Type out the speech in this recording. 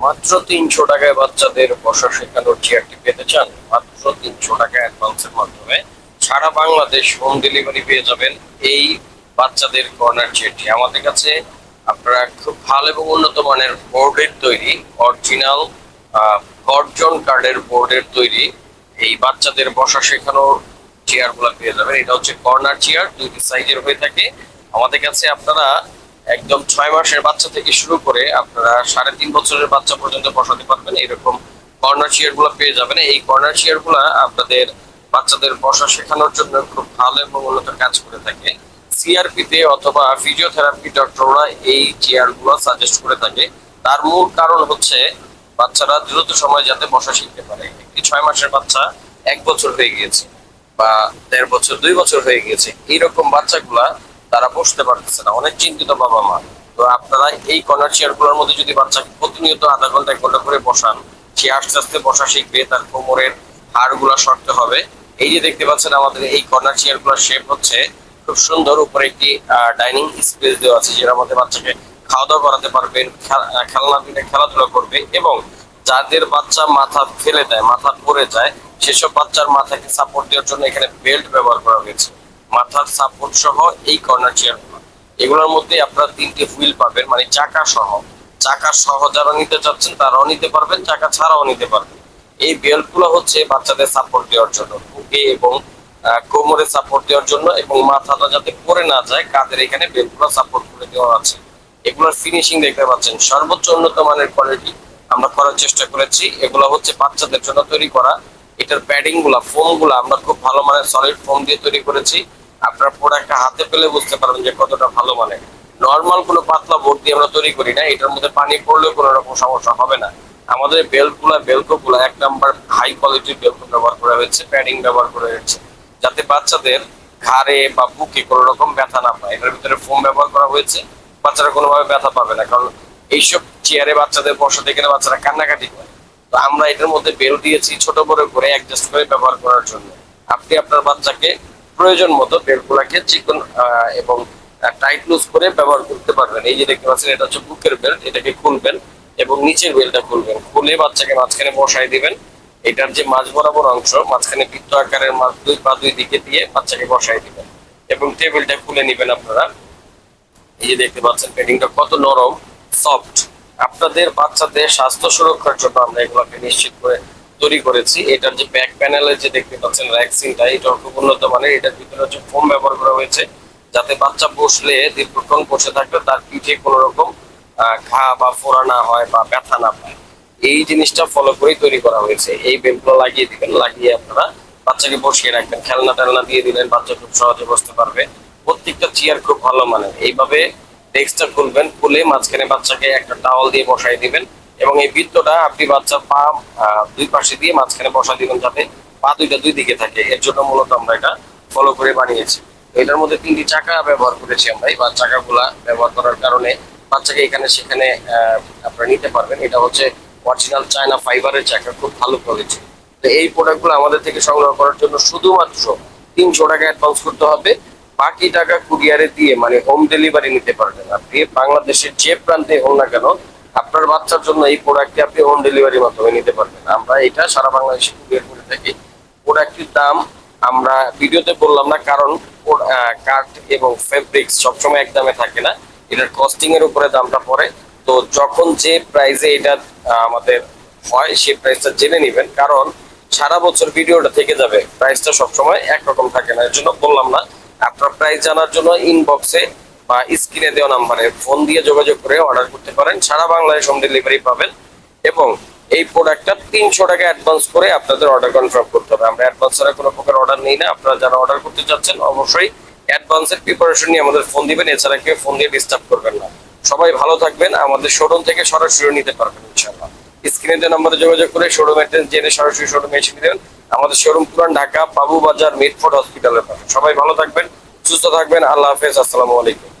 মাত্র তিনশো টাকায় বাচ্চাদের বসা শেখানোর চেয়ারটি পেতে চান। মাত্র তিনশো টাকা অ্যাডভান্সের মাধ্যমে সারা বাংলাদেশ হোম ডেলিভারি পেয়ে যাবেন এই বাচ্চাদের কর্নার চেয়ারটি আমাদের কাছে আপনারা খুব ভালো এবং উন্নত মানের বোর্ডের তৈরি অরিজিনাল গর্জন কার্ডের বোর্ডের তৈরি এই বাচ্চাদের বসা শেখানোর চেয়ারগুলো পেয়ে যাবেন। এটা হচ্ছে কর্নার চেয়ার দুইটি সাইজের হয়ে থাকে। আমাদের কাছে আপনারা একদম ছয় মাসের বাচ্চা থেকে শুরু করে আপনারা সাড়ে তিন বছরের বাচ্চা পর্যন্ত বসাতে পারবেন। এরকম কর্নার চেয়ারগুলো পেয়ে যাবেন। এই কর্নার চেয়ারগুলা আপনাদের বাচ্চাদের বসা শেখানোর জন্য খুব ভালো এবং উন্নত কাজ করে থাকে। সিআরপি তে অথবা ফিজিওথেরাপি ডক্টররা এই চেয়ারগুলো সাজেস্ট করে থাকে। তার মূল কারণ হচ্ছে বাচ্চারা দ্রুত সময় যাতে বসা শিখতে পারে। একটি ছয় মাসের বাচ্চা এক বছর হয়ে গিয়েছে বা দেড় বছর, দুই বছর হয়ে গিয়েছে। এইরকম বাচ্চাগুলা তারা বসতে পারতেছে না। অনেক চিন্তিত বাবা মা। তো আপনারা এই কর্নার চেয়ারগুলোর মধ্যে যদি বাচ্চাকে প্রতিনিয়ত আধা ঘণ্টা, এক ঘণ্টা করে বসান, সে আস্তে আস্তে বসা শিখবে, তার কোমরের হাড়গুলা শক্ত হবে। এই যে দেখতে পাচ্ছেন আমাদের এই কর্নার চেয়ারগুলোর শেপ হচ্ছে খুব সুন্দর। উপরে একটি ডাইনিং স্পেস দেওয়া আছে, যেটার মধ্যে বাচ্চাকে খাওয়া দাওয়া করাতে পারবেন খেলনা দিলে খেলাধুলা করবে এবং যাদের বাচ্চা মাথা ফেলে দেয়, মাথা পড়ে যায়, সেসব বাচ্চার মাথাকে সাপোর্ট দেওয়ার জন্য এখানে বেল্ট ব্যবহার করা হয়েছে। মাথার সাপোর্ট সহ এই কর্নার চেয়ারগুলো এগুলোর মধ্যে আপনারা তিনটে হুইল পাবেন মানে চাকা সহ। চাকা সহ যারা নিতে চাচ্ছেন, তারাও নিতে পারবেন, চাকা ছাড়াও নিতে পারবেন। এই বেল্টগুলো হচ্ছে বাচ্চাদের সাপোর্ট দেওয়ার জন্য, বুকে এবং কোমরে সাপোর্ট দেওয়ার জন্য এবং মাথাটা যাতে পড়ে না যায় কাদের এখানে বেল্টগুলো সাপোর্ট করে দেওয়া আছে। এগুলোর ফিনিশিং দেখতে পাচ্ছেন, সর্বোচ্চ উন্নত মানের কোয়ালিটি আমরা করার চেষ্টা করেছি। এগুলো হচ্ছে বাচ্চাদের জন্য তৈরি করা। এটার প্যাডিংগুলা ফোমগুলা আমরা খুব ভালো মানের সলিড ফোম দিয়ে তৈরি করেছি। আপনার প্রোডাক্টটা হাতে পেলে বুঝতে পারবেন যে কতটা ভালো মানের নর্মাল কোনো পাতলা বোর্ড দিয়ে আমরা তৈরি করি না, এটার মধ্যে পানি পড়লেও কোনো রকম সমস্যা হবে না। আমাদের বেল্টগুলা এক নাম্বার হাই কোয়ালিটির বেলকো ব্যবহার করা হয়েছে প্যাডিং ব্যবহার করা হয়েছে, যাতে বাচ্চাদের ঘাড়ে বা বুকে কোনো রকম ব্যথা না পায়। এটার ভিতরে ফোম ব্যবহার করা হয়েছে, বাচ্চারা কোনোভাবে ব্যথা পাবে না, কারণ এইসব চেয়ারে বাচ্চাদের বসাতে গেলে বাচ্চারা কান্নাকাটি করে। তো আমরা এটার মধ্যে বেল দিয়েছি ছোট বড় করে অ্যাডজাস্ট করে ব্যবহার করার জন্য। আপনি আপনার বাচ্চাকে প্রয়োজন মতো বেল্টগুলাকে চিকন এবং টাইট লুজ করে ব্যবহার করতে পারবেন। এই যে দেখতে পাচ্ছেন, এটা হচ্ছে বুকের বেল্ট, এটাকে খুলবেন এবং নিচের বেলটা খুলবেন। খুলে বাচ্চাকে মাঝখানে বসাই দিবেন। এটার যে মাঝ বরাবর অংশ, মাঝখানে বৃত্ত আকারের মাঝ দুই পা দুই দিকে দিয়ে বাচ্চাকে বসাই দিবেন এবং টেবিলটা খুলে নেবেন আপনারা। এই যে দেখতে পাচ্ছেন প্যাডিংটা কত নরম, সফট। আপনাদের বাচ্চাদের স্বাস্থ্য সুরক্ষার জন্য আমরা এগুলোকে নিশ্চিত করে তৈরি করেছি, এটার যে ব্যাক প্যানেলে যে দেখতে পাচ্ছেন ভ্যাকসিনটা এটা খুব উন্নত মানের, এটার ভিতরে হচ্ছে ফোম ব্যবহার করা হয়েছে, যাতে বাচ্চা বসলে দীর্ঘক্ষণ বসে থাকলে তার পিঠে কোনো রকম ঘা বা ফোড়া না হয় বা ব্যথা না পায়। এই জিনিসটা ফলো করেই তৈরি করা হয়েছে। এই বেলগুলো লাগিয়ে দিবেন, লাগিয়ে আপনারা বাচ্চাকে বসিয়ে রাখবেন। খেলনা টেলনা দিয়ে দিলেন, বাচ্চা খুব সহজে বসতে পারবে। প্রত্যেকটা চেয়ার খুব ভালো মানের। এইভাবে ডেস্কটা খুলবেন, খুলে মাঝখানে বাচ্চাকে একটা টাওয়াল দিয়ে বসাই দিবেন। এবং এই বৃত্তটা আপনি বাচ্চার পা দুই পাশে দিয়ে মাঝখানে বসা দিবেন যাতে পা দুইটা দুই দিকে থাকে। এর জন্য মূলত আমরা এটা ফলো করে বানিয়েছি। এটার মধ্যে তিনটি চাকা ব্যবহার করেছি আমরা। এই চাকাগুলা ব্যবহার করার কারণে বাচ্চাকে এখানে, সেখানে আপনারা নিতে পারবেন। এটা হচ্ছে অরিজিনাল চায়না ফাইবারের চাকা, খুব ভালো কোয়ালিটি তো এই প্রোডাক্টগুলো আমাদের থেকে সংগ্রহ করার জন্য শুধুমাত্র তিনশো টাকা অ্যাডভান্স করতে হবে। বাকি টাকা কুরিয়ারে দিয়ে মানে হোম ডেলিভারি নিতে পারবেন। আপনি বাংলাদেশের যে প্রান্তে হোক না কেন আপনার বাচ্চার জন্য এই প্রোডাক্টটি আপনি হোম ডেলিভারির মাধ্যমে নিতে পারবেন। আমরা এটা সারা বাংলাদেশে কুরিয়ার করে থাকি। প্রোডাক্টটির দাম আমরা ভিডিওতে বললাম না, কারণ কাঠ এবং ফেব্রিক্স সবসময় এক দামে থাকে না। এটার কস্টিং এর উপরে দামটা পড়ে। তো যখন যে প্রাইসে এটা আমাদের হয় সেই প্রাইসটা জেনে নেবেন। কারণ সারা বছর ভিডিওটা থেকে যাবে। প্রাইসটা সবসময় একরকম থাকে না। এর জন্য বললাম না, আপনার প্রাইস জানার জন্য ইনবক্সে বা স্ক্রিনে দেওয়া নাম্বারে ফোন দিয়ে যোগাযোগ করে অর্ডার করতে পারেন। সারা বাংলায় হোম ডেলিভারি পাবেন এবং এই প্রোডাক্টটা তিনশো টাকা অ্যাডভান্স করে আপনাদের অর্ডার কনফার্ম করতে হবে। আমরা অ্যাডভান্স ছাড়া কোনো প্রকার অর্ডার নেই না। আপনারা যারা অর্ডার করতে চাচ্ছেন, অবশ্যই অ্যাডভান্সের প্রিপারেশন নিয়ে আমাদের ফোন দিবেন। এছাড়া কেউ ফোন দিয়ে ডিস্টার্ব করবেন না। সবাই ভালো থাকবেন। আমাদের শোরুম থেকে সরাসরি নিতে পারবেন, ইনশাআল্লাহ। স্ক্রিনে যে নাম্বারে যোগাযোগ করে শোরুম অ্যাড্রেস জেনে সরাসরি শোরুমে এসে দিবেন আমাদের শোরুম পুরান ঢাকা বাবু বাজার মিটফোর্ড হসপিটালের পাশে সবাই ভালো থাকবেন, সুস্থ থাকবেন। আল্লাহ হাফেজ। আসসালামু আলাইকুম।